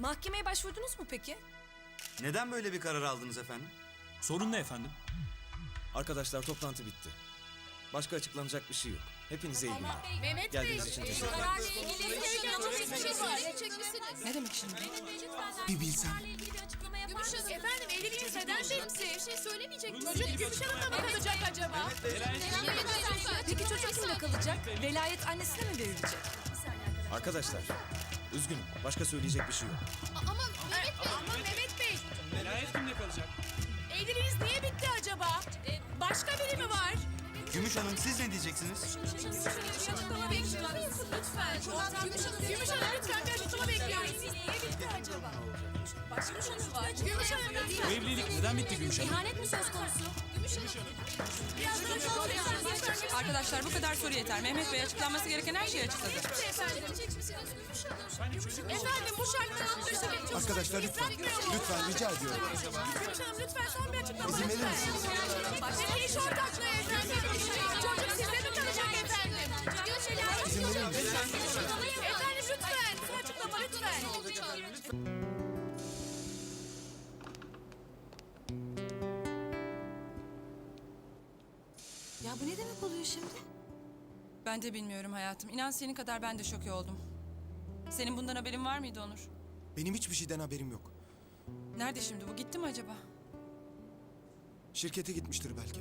Mahkemeye başvurdunuz mu peki? Neden böyle bir karar aldınız efendim? Sorun ne efendim? Arkadaşlar toplantı bitti. Başka açıklanacak bir şey yok. Hepinize iyi günler. Mehmet Geldiğiniz için teşekkür ederim. Kararla ilgili bir şey misiniz? Ne demek şimdi? Bir bilsem. Gümüş Hanım. Efendim evliliğiniz neden bitti? Bir şey söylemeyecek misiniz? Çocuk Gümüş Hanım'la mı kalacak acaba? Peki çocuk kimle kalacak? Velayet annesine mi verilecek? Arkadaşlar, üzgünüm. Başka söyleyecek bir şey yok. Ama Mehmet Bey. Ama Mehmet Bey. Velayet kimle kalacak? Evliliğiniz niye bitti acaba? Başka biri mi var? Gümüş Hanım siz ne diyeceksiniz? Açıklama bekliyoruz. Lütfen. Gümüş Hanım, Gümüş Hanım lütfen bir açıklama bekliyoruz. Acaba? Başka şey mi var? Gümüş Hanım Bu lütfen. evlilik neden bitti Gümüş Hanım? İhanet mi söz konusu? Gümüş Hanım. Biraz daha açıklama Arkadaşlar bu kadar soru yeter. Mehmet Bey açıklanması gereken her şeyi açıkladı. Efendim. Efendim bu şartlar çocuk Arkadaşlar lütfen, lütfen rica ediyorum. Gümüş Hanım lütfen son bir açıklama İzin verir lütfen. Şimdi? Ben de bilmiyorum hayatım. İnan senin kadar ben de şoke oldum. Senin bundan haberin var mıydı Onur? Benim hiçbir şeyden haberim yok. Nerede şimdi bu? Gitti mi acaba? Şirkete gitmiştir belki.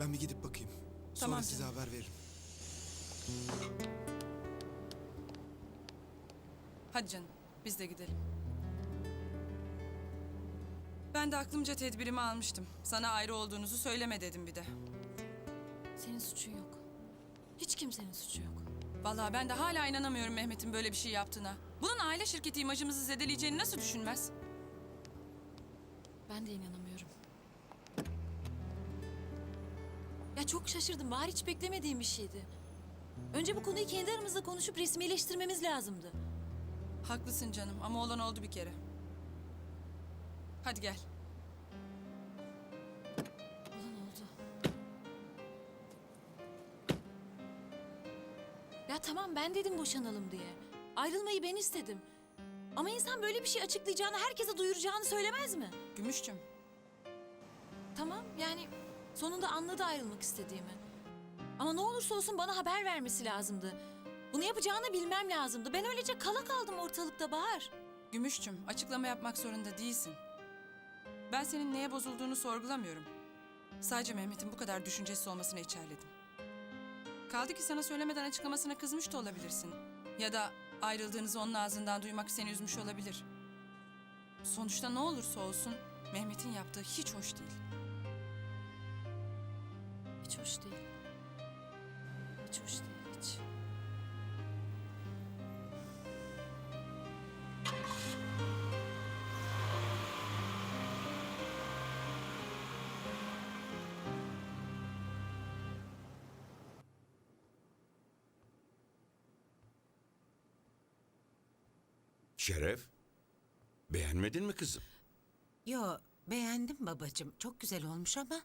Ben bir gidip bakayım. Sonra Tamam size canım. haber veririm. Hadi canım biz de gidelim. Ben de aklımca tedbirimi almıştım. Sana ayrı olduğunuzu söyleme dedim bir de. Senin suçun yok. Hiç kimsenin suçu yok. Vallahi ben de hala inanamıyorum Mehmet'in böyle bir şey yaptığına. Bunun aile şirketi imajımızı zedeleyeceğini nasıl düşünmez? Ben de inanamıyorum. Ya çok şaşırdım. Bahar hiç beklemediğim bir şeydi. Önce bu konuyu kendi aramızda konuşup resmileştirmemiz lazımdı. Haklısın canım ama olan oldu bir kere. Hadi gel. Tamam ben dedim boşanalım diye. Ayrılmayı ben istedim. Ama insan böyle bir şey açıklayacağını, herkese duyuracağını söylemez mi? Gümüşçüm. Tamam yani sonunda anladı ayrılmak istediğimi. Ama ne olursa olsun bana haber vermesi lazımdı. Bunu yapacağını bilmem lazımdı. Ben öylece kala kaldım ortalıkta Bahar. Gümüşçüm, açıklama yapmak zorunda değilsin. Ben senin neye bozulduğunu sorgulamıyorum. Sadece Mehmet'in bu kadar düşüncesiz olmasına içerledim. Kaldı ki sana söylemeden açıklamasına kızmış da olabilirsin. Ya da ayrıldığınızı onun ağzından duymak seni üzmüş olabilir. Sonuçta ne olursa olsun Mehmet'in yaptığı hiç hoş değil. Hiç hoş değil. Hiç hoş değil Şeref, beğenmedin mi kızım? Yo beğendim babacığım. Çok güzel olmuş ama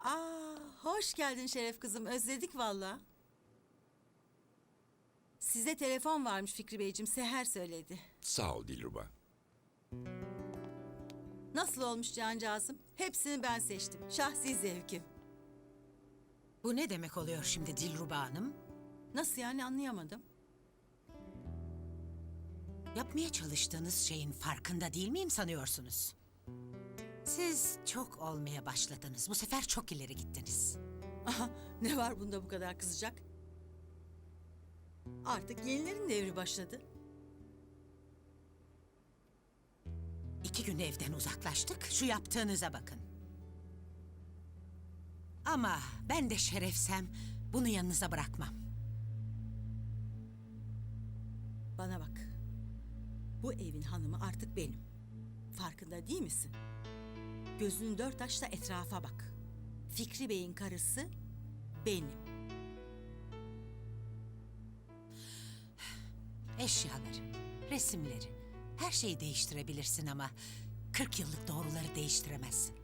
Aa, hoş geldin Şeref kızım. Özledik valla. Size telefon varmış Fikri Beyciğim. Seher söyledi. Sağ ol Dilruba. Nasıl olmuş cancağızım? Hepsini ben seçtim. Şahsi zevkim. bu ne demek oluyor şimdi Dilruba Hanım? Nasıl yani anlayamadım. Yapmaya çalıştığınız şeyin farkında değil miyim sanıyorsunuz? Siz çok olmaya başladınız. Bu sefer çok ileri gittiniz. Aha, ne var bunda bu kadar kızacak? Artık yenilerin devri başladı. İki gün evden uzaklaştık. Şu yaptığınıza bakın. Ama ben de şerefsem bunu yanınıza bırakmam. Bana bak. Bu evin hanımı artık benim. Farkında değil misin? Gözünü dört aç da etrafa bak. Fikri Bey'in karısı benim. Eşyaları, resimleri, her şeyi değiştirebilirsin ama 40 yıllık doğruları değiştiremezsin.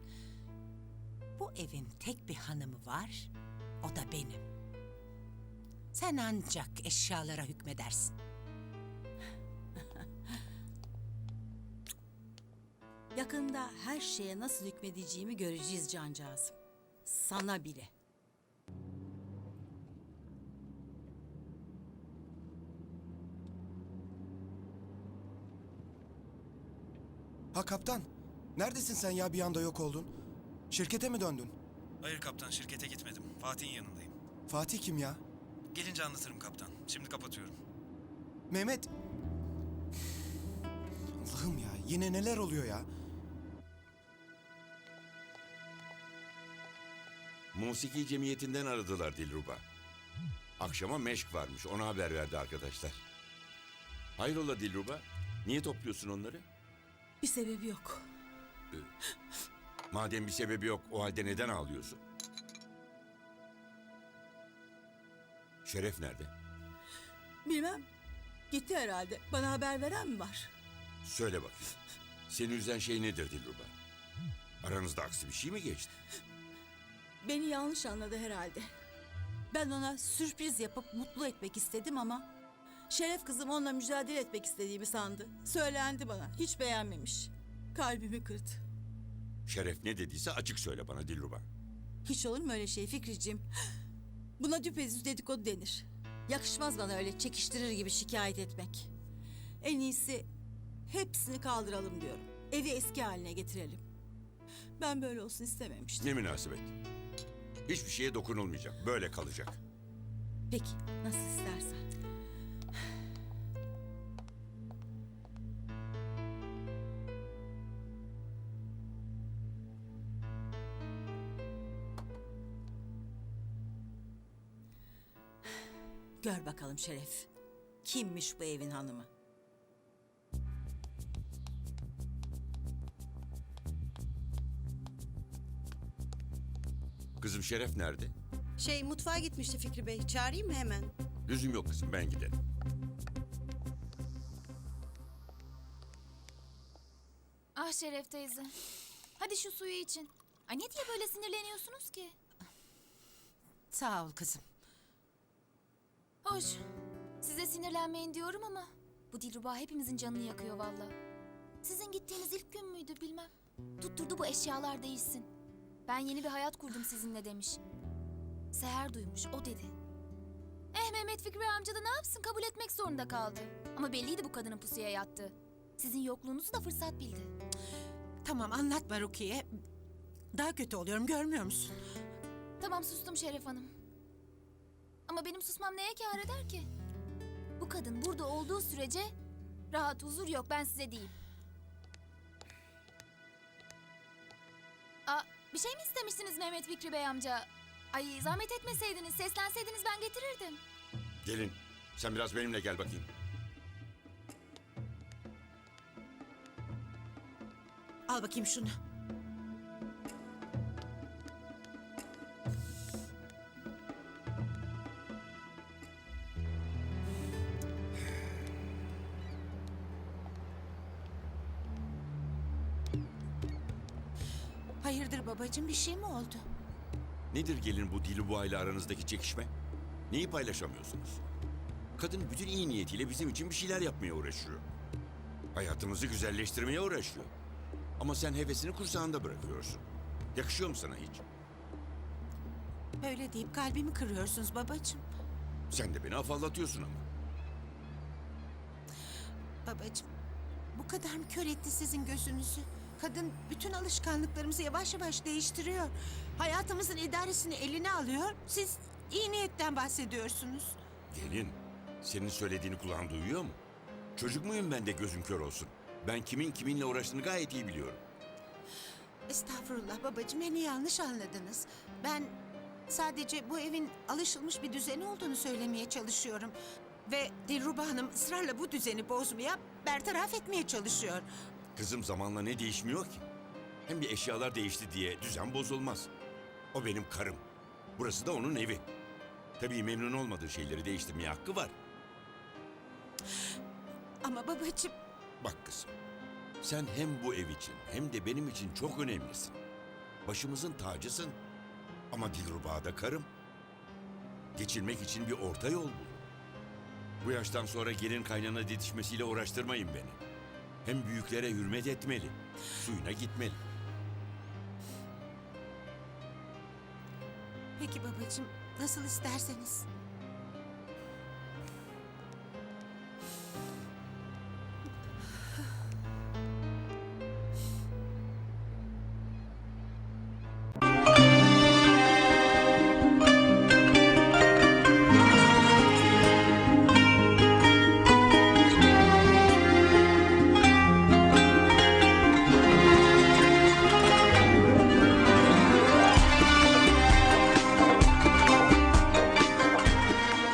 Bu evin tek bir hanımı var, o da benim. Sen ancak eşyalara hükmedersin. Yakında her şeye nasıl hükmedeceğimi göreceğiz cancağızım. Sana bile. Ha kaptan. Neredesin sen ya bir anda yok oldun? Şirkete mi döndün? Hayır kaptan şirkete gitmedim. Fatih'in yanındayım. Fatih kim ya? Gelince anlatırım kaptan. Şimdi kapatıyorum. Mehmet. Allah'ım ya yine neler oluyor ya? Musiki cemiyetinden aradılar Dilruba. Akşama meşk varmış. Ona haber verdi arkadaşlar. Hayrola Dilruba? Niye topluyorsun onları? Bir sebebi yok. Madem bir sebebi yok, o halde neden ağlıyorsun? Şeref nerede? Bilmem. Gitti herhalde. Bana haber veren mi var? Söyle bakayım. Seni üzen şey nedir Dilruba? Aranızda aksi bir şey mi geçti? Beni yanlış anladı herhalde. Ben ona sürpriz yapıp mutlu etmek istedim ama... Şeref kızım onunla mücadele etmek istediğimi sandı. Söylendi bana. Hiç beğenmemiş. Kalbimi kırdı. Şeref ne dediyse açık söyle bana Dilruba. Hiç olur mu öyle şey Fikriciğim? Buna düpedüz dedikodu denir. Yakışmaz bana öyle çekiştirir gibi şikayet etmek. En iyisi hepsini kaldıralım diyorum. Evi eski haline getirelim. Ben böyle olsun istememiştim. Ne münasebet. Hiçbir şeye dokunulmayacak. Böyle kalacak. Peki nasıl istersen. Gör bakalım Şeref. Kimmiş bu evin hanımı? Şeref nerede? Şey mutfağa gitmişti Fikri Bey. Çağırayım mı hemen? Lüzum yok kızım ben giderim. Ah Şeref teyze. Hadi şu suyu için. Ay ne diye böyle sinirleniyorsunuz ki? Sağ ol kızım. Hoş. Size sinirlenmeyin diyorum ama bu Dilruba hepimizin canını yakıyor valla. Sizin gittiğiniz ilk gün müydü bilmem. Tutturdu bu eşyalar değişsin. Ben yeni bir hayat kurdum sizinle demiş. Seher duymuş o dedi. Eh Mehmet Fikri amca da ne yapsın kabul etmek zorunda kaldı. Ama belliydi bu kadının pusuya yattığı. Sizin yokluğunuzu da fırsat bildi. Tamam anlatma Rukiye. Daha kötü oluyorum görmüyor musun? Tamam sustum Şeref Hanım. Ama benim susmam neye kâr eder ki? Bu kadın burada olduğu sürece rahat huzur yok ben size diyeyim. Bir şey mi istemiştiniz Mehmet Fikri Bey amca? Ay zahmet etmeseydiniz, seslenseydiniz ben getirirdim. Gelin sen biraz benimle gel bakayım. Al bakayım şunu. Bir şey mi oldu? Nedir gelin bu Dilruba ile aranızdaki çekişme? Neyi paylaşamıyorsunuz? Kadın bütün iyi niyetiyle bizim için bir şeyler yapmaya uğraşıyor. Hayatımızı güzelleştirmeye uğraşıyor. Ama sen hevesini kursağında bırakıyorsun. Yakışıyor mu sana hiç? Böyle deyip kalbimi kırıyorsunuz babacığım. Sen de beni afallatıyorsun ama. Babacığım, bu kadar mı kör etti sizin gözünüzü? Kadın bütün alışkanlıklarımızı yavaş yavaş değiştiriyor. Hayatımızın idaresini eline alıyor. Siz iyi niyetten bahsediyorsunuz. Gelin, senin söylediğini kulağın duyuyor mu? Çocuk muyum ben de gözüm kör olsun? Ben kimin kiminle uğraştığını gayet iyi biliyorum. Estağfurullah babacığım, beni yanlış anladınız. Ben sadece bu evin alışılmış bir düzeni olduğunu söylemeye çalışıyorum. Ve Dilruba Hanım ısrarla bu düzeni bozmaya, bertaraf etmeye çalışıyor. Kızım zamanla ne değişmiyor ki? Hem bir eşyalar değişti diye düzen bozulmaz. O benim karım. Burası da onun evi. Tabii memnun olmadığı şeyleri değiştirmeye hakkı var. Ama babacığım, Bak kızım, sen hem bu ev için hem de benim için çok önemlisin. Başımızın tacısın. Ama Dilruba'da karım. Geçilmek için bir orta yol bul. Bu yaştan sonra gelin kaynana didişmesiyle uğraştırmayın beni. Hem büyüklere hürmet etmeli. Suyuna gitmeli. Peki babacığım nasıl isterseniz.